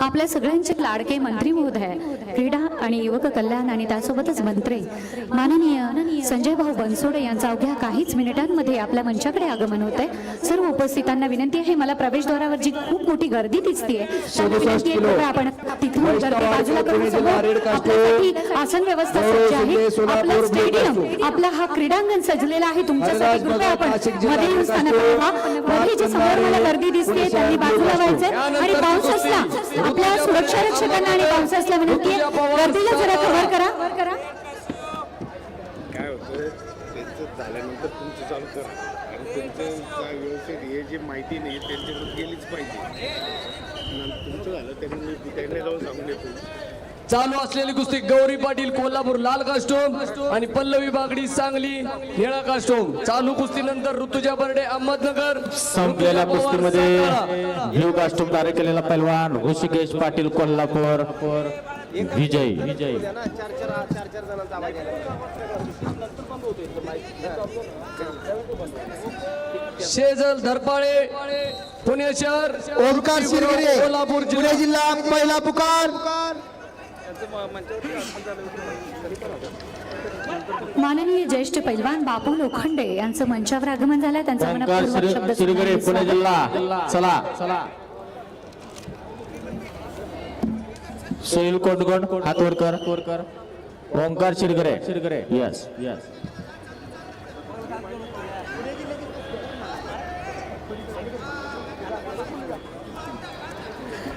आपल्या सगळ्यांचे लाडके मंत्री महोदय क्रीडा आणि युवक कल्याण आणि त्यासोबतच मंत्री. माननीय संजय भाऊ बनसोडे यांचा अवघ्या काहीच मिनिटांमध्ये आपल्या मंचाकडे आगमन होते सर्व उपस्थितांना विनंती आहे मला प्रवेशद्वारावर जी खूप मोठी गर्दी दिसतीये. आहे, आपण तिथून आसन व्यवस्था सज्ज आहे. आपलं स्टेडियम आपला हा क्रीडांगण सजलेला आहे. तुमच्यासाठी कृपया आपण मध्ये येऊन स्थान व्हा मध्ये जे समोर मला गर्दी दिसते त्यांनी बाजूला व्हायचंय. आणि बाउन्सर्सला आपल्या सुरक्षा रक्षकांना आणि बाउन्सर्सला विनंती आहे गर्दीला जरा कव्हर करा. करा. काय होतं त्यांचं झाल्यानंतर तुमचं चालू करा. आणि तुमचं काय व्यवस्थित हे जी माहिती नाही त्यांच्याकडे गेलीच पाहिजे. तुमचं झालं त्यांनी मी त्यांना जाऊन सांगून येतो चालू असलेली कुस्ती गौरी पाटील कोल्हापूर लाल कास्टोम आणि पल्लवी बागडी सांगली निळा कास्टोम. चालू कुस्ती नंतर ऋतुजा बर्डे अहमदनगर. संपलेल्या कुस्तीमध्ये ब्ल्यू कास्टूम धारण केलेला पैलवान ऋषिकेश पाटील कोल्हापूर. विजय. विजय शेजल धरपाळे पुणे शहर ओमकार शिरगिरे कोल्हापूर पुणे जिल्हा जिल्हा पहिला पुकार. माननीय ज्येष्ठ पैलवान बापू लोखंडे यांचं मंचावर आगमन झालंय त्यांचा ओंकार मनपूर्वक पुणे. जिल्हा. चला चला. सुनील कोंडकोंड हात वर कर वर कर ओंकार शिरगरे. शिरगरे. यस यस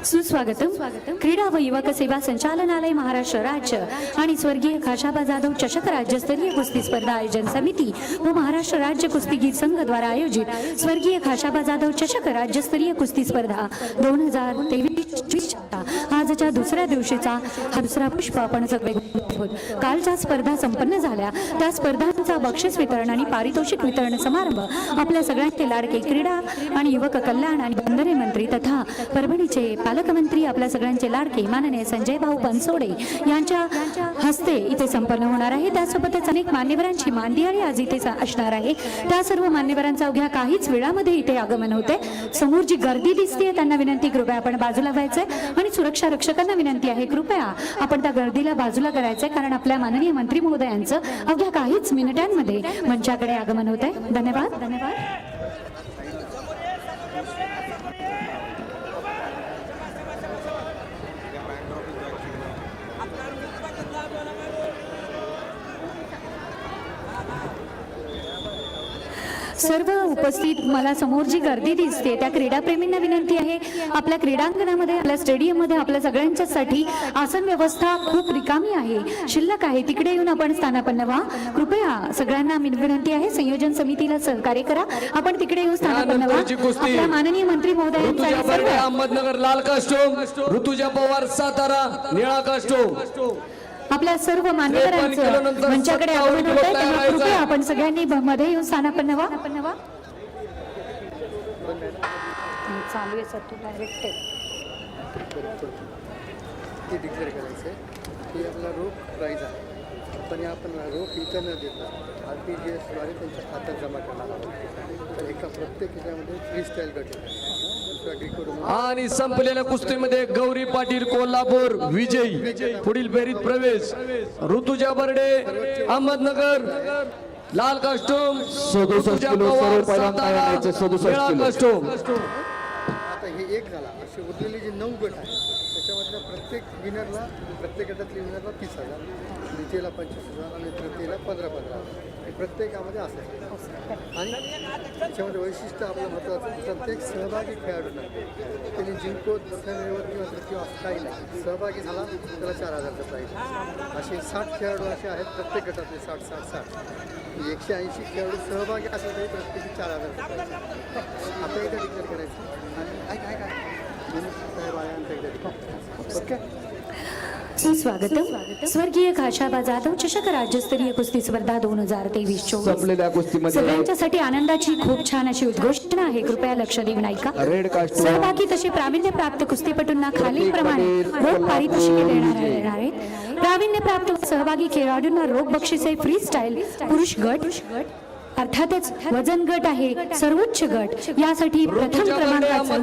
सुस्वागतम. क्रीडा व युवक सेवा संचालनालय महाराष्ट्र राज्य आणि स्वर्गीय खाशाबा जाधव चषक राज्यस्तरीय कुस्ती स्पर्धा आयोजन समिती व महाराष्ट्र राज्य कुस्तीगीर संघ द्वारा आयोजित स्वर्गीय खाशाबा जाधव चषक राज्यस्तरीय कुस्ती स्पर्धा दोन हजार तेवीस आजच्या दुसऱ्या दिवशीचा हा दुसरा पुष्प आपण सगळे आहोत. कालच्या स्पर्धा संपन्न झाल्या. त्या स्पर्धांचा बक्षीस वितरण आणि पारितोषिक वितरण समारंभ आपल्या सगळ्यांचे लाडके क्रीडा आणि युवक कल्याण आणि बंदरे मंत्री तथा परभणीचे पालकमंत्री आपल्या सगळ्यांचे लाडके माननीय संजय भाऊ बनसोडे यांच्या हस्ते इथे संपन्न होणार आहे. त्यासोबतच अनेक मान्यवरांची मानदियाळी आज इथे असणार आहे. त्या सर्व मान्यवरांचा अवघ्या काहीच वेळामध्ये इथे आगमन होते. समोर जी गर्दी दिसते त्यांना विनंती कृपया आपण बाजूला व्हायचंय आणि सुरक्षा रक्षकांना विनंती आहे कृपया आपण त्या गर्दीला बाजूला करायचंय कारण आपल्या माननीय मंत्री महोदयांचं अवघ्या काहीच मिनिटांमध्ये मंचाकडे आगमन होत आहे धन्यवाद धन्यवाद. सर्व उपस्थित मला समोर जी गर्दी दिसते त्या क्रीडाप्रेमींना विनंती आहे आपल्या क्रीडांगणामध्ये आपल्या स्टेडियममध्ये आपल्या सगळ्यांच्यासाठी आसन व्यवस्था खूप रिकामी आहे. शिल्लक आहे तिकडे येऊन आपण स्थानापन्न व्हा. कृपया सगळ्यांना मी विनंती आहे संयोजन समितीला सहकार्य करा. आपण तिकडे येऊन स्थानापन्न व्हा. माननीय मंत्री महोदयांचा अहमदनगर लाल कास्टोम. ऋतुजा पवार सातारा निळा कास्टोम. आपल्या सर्व मान्यवरांचं मंचाकडे आगमन होत आहे तेव्हा कृपया. आपण सगळ्यांनी मध्ये येऊन स्थानापन्न व्हा चालू आहे सर तू डायरेक्ट ते डिक्लेअर करायचं आहे की आपला रोख प्राईज आहे पण आपण रोख इथं न देता आर टी जी एसद्वारे त्यांच्या खात्यात जमा करणार आहोत. तर एका प्रत्येक ह्याच्यामध्ये फ्री स्टाईल गट आणि संपलेल्या कुस्तीमध्ये गौरी पाटील कोल्हापूर विजयी. पुढील फेरीत प्रवेश. ऋतुजा बर्डे अहमदनगर लाल कास्टोम सदुसष्ट किलो पवार, सर्व पहिल्यांदा सातारा, आणायचे, सदुसष्ट निळा किलो. कास्टोम. आता हे एक झाला. असे उरलेले जे नऊ गट आहेत त्याच्यामधल्या प्रत्येक विनरला प्रत्येक गटातल्या विनरला तीस हजार द्वितीयला पंचवीस हजार आणि तृतीयला पंधरा पंधरा हजार. हे प्रत्येकामध्ये असं आणि त्याच्यामध्ये वैशिष्ट्य आपलं महत्त्वाचं प्रत्येक सहभागी खेळाडूंना त्यांनी जिंको मोठ्या मिळवत किंवा किंवा काही नाही. सहभागी झाला त्याला चार हजारचं प्राईज असे साठ खेळाडू असे आहेत प्रत्येक गटातले साठ साठ साठ. एकशे ऐंशी खेळाडू सहभागी असेल तरी प्रत्येकी चार हजार प्राईज आता एकदा डिक्लेअर करायचं. आणि काय काय काय सुस्वागतम. स्वर्गीय खाशाबा जाधव चषक राज्यस्तरीय कुस्ती स्पर्धा दोन हजार तेवीस चोवीस. सगळ्यांच्यासाठी आनंदाची खूप छान अशी उद्घोषणा आहे. कृपया लक्ष देऊन ऐका सहभागी तसे प्रावीण्य प्राप्त कुस्तीपटूंना खालील प्रमाणे रोख पारितोषिके देणार देणार आहेत. प्रावीण्य प्राप्त सहभागी खेळाडूंना रोख बक्षिसे फ्री स्टाईल पुरुष गट अर्थातच वजन गट आहे सर्वोच्च गट. यासाठी प्रथम क्रमांकाचं